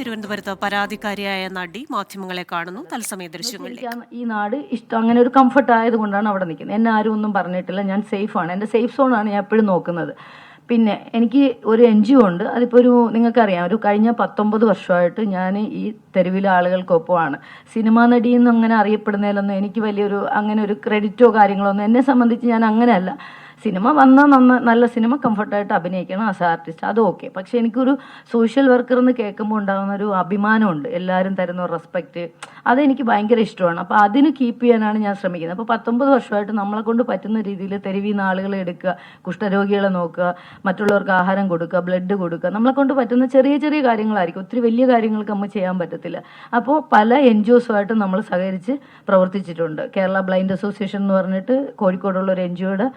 തിരുവനന്തപുരത്ത് പരാതിക്കാരിയായ നടി മാധ്യമങ്ങളെ കാണുന്നു. തത്സമയ ദൃശ്യങ്ങളിൽ ഈ നാട് ഇഷ്ടം. അങ്ങനെ ഒരു കംഫർട്ട് ആയതുകൊണ്ടാണ് അവിടെ നിൽക്കുന്നത്. എന്നെ ആരും ഒന്നും പറഞ്ഞിട്ടില്ല. ഞാൻ സേഫ് ആണ്. എന്റെ സേഫ് സോണാണ് ഞാൻ എപ്പോഴും നോക്കുന്നത്. പിന്നെ എനിക്ക് ഒരു എൻ ജി ഒ ഉണ്ട്. അതിപ്പോൾ ഒരു നിങ്ങൾക്കറിയാം. ഒരു കഴിഞ്ഞ പത്തൊമ്പത് വർഷമായിട്ട് ഞാൻ ഈ തെരുവിലെ ആളുകൾക്കൊപ്പമാണ്. സിനിമാ നടി എന്ന് അങ്ങനെ അറിയപ്പെടുന്നതിലൊന്നും എനിക്ക് വലിയൊരു അങ്ങനെ ഒരു ക്രെഡിറ്റോ കാര്യങ്ങളോ ഒന്നും എന്നെ സംബന്ധിച്ച് ഞാൻ അങ്ങനെയല്ല. സിനിമ വന്നാൽ നന്ന നല്ല സിനിമ കംഫർട്ടായിട്ട് അഭിനയിക്കണം ആസ് ആർട്ടിസ്റ്റ് അത് ഓക്കെ പക്ഷെ എനിക്കൊരു സോഷ്യൽ വർക്കർ എന്ന് കേൾക്കുമ്പോൾ ഉണ്ടാകുന്ന ഒരു അഭിമാനമുണ്ട്. എല്ലാവരും തരുന്ന റെസ്പെക്റ്റ് അതെനിക്ക് ഭയങ്കര ഇഷ്ടമാണ്. അപ്പോൾ അതിന് കീപ്പ് ചെയ്യാനാണ് ഞാൻ ശ്രമിക്കുന്നത്. അപ്പോൾ പത്തൊമ്പത് വർഷമായിട്ട് നമ്മളെ കൊണ്ട് പറ്റുന്ന രീതിയിൽ തെരുവിൽ നിന്ന് ആളുകളെ എടുക്കുക കുഷ്ഠരോഗികളെ നോക്കുക മറ്റുള്ളവർക്ക് ആഹാരം കൊടുക്കുക ബ്ലഡ് കൊടുക്കുക. നമ്മളെ കൊണ്ട് പറ്റുന്ന ചെറിയ ചെറിയ കാര്യങ്ങളായിരിക്കും. ഒത്തിരി വലിയ കാര്യങ്ങൾക്ക് നമ്മൾ ചെയ്യാൻ പറ്റത്തില്ല. അപ്പോൾ പല എൻ ജി ഒസുമായിട്ട് നമ്മൾ സഹകരിച്ച് പ്രവർത്തിച്ചിട്ടുണ്ട്. കേരള ബ്ലൈൻഡ് അസോസിയേഷൻ എന്ന് പറഞ്ഞിട്ട് കോഴിക്കോടുള്ള ഒരു എൻ ജി ഒയുടെ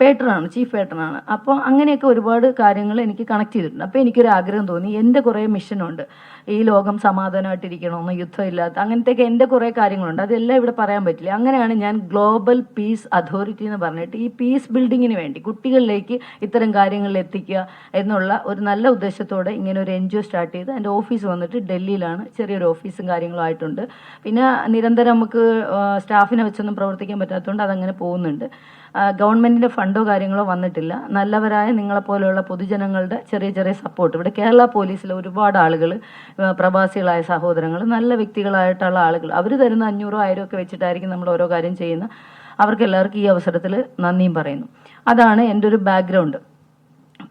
പേട്ടറാണ് ചീഫ് പേട്ടറാണ്. അപ്പോൾ അങ്ങനെയൊക്കെ ഒരുപാട് കാര്യങ്ങൾ എനിക്ക് കണക്ട് ചെയ്തിട്ടുണ്ട്. അപ്പോൾ എനിക്കൊരു ആഗ്രഹം തോന്നി. എന്റെ കുറേ മിഷനുണ്ട് ഈ ലോകം സമാധാനമായിട്ടിരിക്കണമെന്ന് യുദ്ധമില്ലാത്ത അങ്ങനത്തെയൊക്കെ എന്റെ കുറേ കാര്യങ്ങളുണ്ട്. അതെല്ലാം ഇവിടെ പറയാൻ പറ്റില്ല. അങ്ങനെയാണ് ഞാൻ ഗ്ലോബൽ പീസ് അതോറിറ്റി എന്ന് പറഞ്ഞിട്ട് ഈ പീസ് ബിൽഡിങ്ങിന് വേണ്ടി കുട്ടികളിലേക്ക് ഇത്തരം കാര്യങ്ങളിൽ എത്തിക്കുക എന്നുള്ള ഒരു നല്ല ഉദ്ദേശത്തോടെ ഇങ്ങനെ ഒരു എൻ ജി ഒ സ്റ്റാർട്ട് ചെയ്ത് എന്റെ ഓഫീസ് വന്നിട്ട് ഡൽഹിയിലാണ്. ചെറിയൊരു ഓഫീസും കാര്യങ്ങളും ആയിട്ടുണ്ട്. പിന്നെ നിരന്തരം നമുക്ക് സ്റ്റാഫിനെ വെച്ചൊന്നും പ്രവർത്തിക്കാൻ പറ്റാത്തതുകൊണ്ട് അതങ്ങനെ പോകുന്നുണ്ട്. ആ, ഗവൺമെന്റിന്റെ ഫണ്ടോ കാര്യങ്ങളോ വന്നിട്ടില്ല. നല്ലവരായ നിങ്ങളെപ്പോലെയുള്ള പൊതുജനങ്ങളുടെ ചെറിയ ചെറിയ സപ്പോർട്ട് ഇവിടെ കേരള പോലീസിലെ ഒരുപാട് ആളുകൾ പ്രവാസികളായ സഹോദരങ്ങൾ നല്ല വ്യക്തികളായിട്ടുള്ള ആളുകൾ അവർ തരുന്ന അഞ്ഞൂറോ ആയിരം ഒക്കെ വെച്ചിട്ടായിരിക്കും നമ്മൾ ഓരോ കാര്യം ചെയ്യുന്ന. അവർക്ക് എല്ലാവർക്കും ഈ അവസരത്തിൽ നന്ദിയും പറയുന്നു. അതാണ് എന്റെ ഒരു ബാക്ക്ഗ്രൗണ്ട്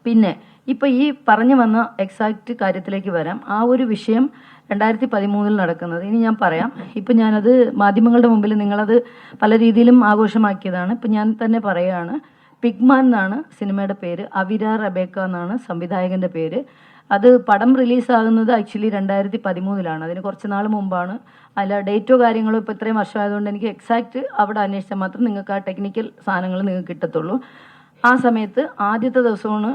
പിന്നെ ഇപ്പൊ ഈ പറഞ്ഞു വന്ന എക്സാക്റ്റ് കാര്യത്തിലേക്ക് വരാം. ആ ഒരു വിഷയം രണ്ടായിരത്തി പതിമൂന്നിൽ നടക്കുന്നത്. ഇനി ഞാൻ പറയാം. ഇപ്പൊ ഞാനത് മാധ്യമങ്ങളുടെ മുമ്പിൽ നിങ്ങളത് പല രീതിയിലും ആഘോഷമാക്കിയതാണ്. ഇപ്പൊ ഞാൻ തന്നെ പറയാണ് പിഗ്മാൻ എന്നാണ് സിനിമയുടെ പേര്. അവിര റബേക്ക എന്നാണ് സംവിധായകന്റെ പേര്. അത് പടം റിലീസാകുന്നത് ആക്ച്വലി രണ്ടായിരത്തി പതിമൂന്നിലാണ് അതിന് കുറച്ച് നാൾ മുമ്പാണ്. അല്ല ഡേറ്റോ കാര്യങ്ങളോ ഇപ്പോൾ ഇത്രയും വർഷമായതുകൊണ്ട് എനിക്ക് എക്സാക്റ്റ് അവിടെ അന്വേഷിച്ചാൽ മാത്രം നിങ്ങൾക്ക് ആ ടെക്നിക്കൽ സാധനങ്ങൾ നിങ്ങൾക്ക് കിട്ടത്തുള്ളൂ. ആ സമയത്ത് ആദ്യത്തെ ദിവസമാണ്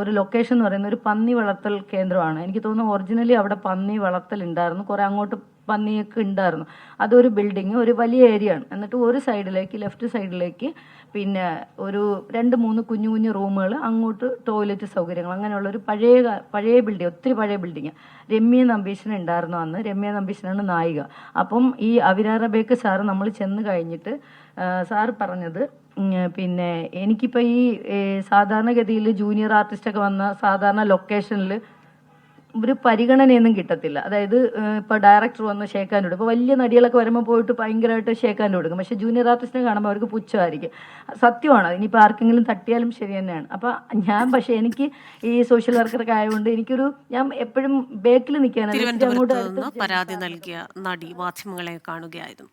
ഒരു ലൊക്കേഷൻ എന്ന് പറയുന്ന ഒരു പന്നി വളർത്തൽ കേന്ദ്രമാണ്. എനിക്ക് തോന്നുന്നു ഒറിജിനലി അവിടെ പന്നി വളർത്തൽ ഉണ്ടായിരുന്നു. കുറെ അങ്ങോട്ട് പന്നിയൊക്കെ ഉണ്ടായിരുന്നു. അതൊരു ബിൽഡിങ് ഒരു വലിയ ഏരിയ ആണ്. എന്നിട്ട് ഒരു സൈഡിലേക്ക് ലെഫ്റ്റ് സൈഡിലേക്ക് പിന്നെ ഒരു രണ്ട് മൂന്ന് കുഞ്ഞു കുഞ്ഞു റൂമുകൾ അങ്ങോട്ട് ടോയ്ലറ്റ് സൗകര്യങ്ങൾ അങ്ങനെയുള്ള ഒരു പഴയ പഴയ ബിൽഡിംഗ് ഒത്തിരി പഴയ ബിൽഡിങ് രമ്യ നമ്പീശൻ ഉണ്ടായിരുന്നു അന്ന്. രമ്യ നമ്പീശനാണ് നായിക. അപ്പം ഈ അവിരാറബേക്ക് സാറ് നമ്മൾ ചെന്ന് കഴിഞ്ഞിട്ട് സാർ പറഞ്ഞത് പിന്നെ എനിക്കിപ്പോൾ ഈ സാധാരണഗതിയിൽ ജൂനിയർ ആർട്ടിസ്റ്റൊക്കെ വന്ന സാധാരണ ലൊക്കേഷനിൽ ഒരു പരിഗണനയൊന്നും കിട്ടത്തില്ല. അതായത് ഇപ്പോൾ ഇപ്പൊ ഡയറക്ടർ വന്ന് ഷേക്കാൻ കൊടുക്കും ഇപ്പൊ വലിയ നടികളൊക്കെ വരുമ്പോൾ പോയിട്ട് ഭയങ്കരമായിട്ട് ഷേക്കാൻ കൊടുക്കും. പക്ഷെ ജൂനിയർ ആർട്ടിസ്റ്റിനെ കാണുമ്പോൾ അവർക്ക് പുച്ഛമായിരിക്കും. സത്യമാണ് ഇനിയിപ്പോൾ ആർക്കെങ്കിലും തട്ടിയാലും ശരി തന്നെയാണ്. അപ്പോൾ ഞാൻ പക്ഷേ എനിക്ക് ഈ സോഷ്യൽ വർക്കറൊക്കെ ആയതുകൊണ്ട് എനിക്കൊരു ഞാൻ എപ്പോഴും ബേക്കിൽ നിൽക്കാനാണ് പരാതി നൽകിയ നടി മാധ്യമങ്ങളെ കാണുകയായിരുന്നു.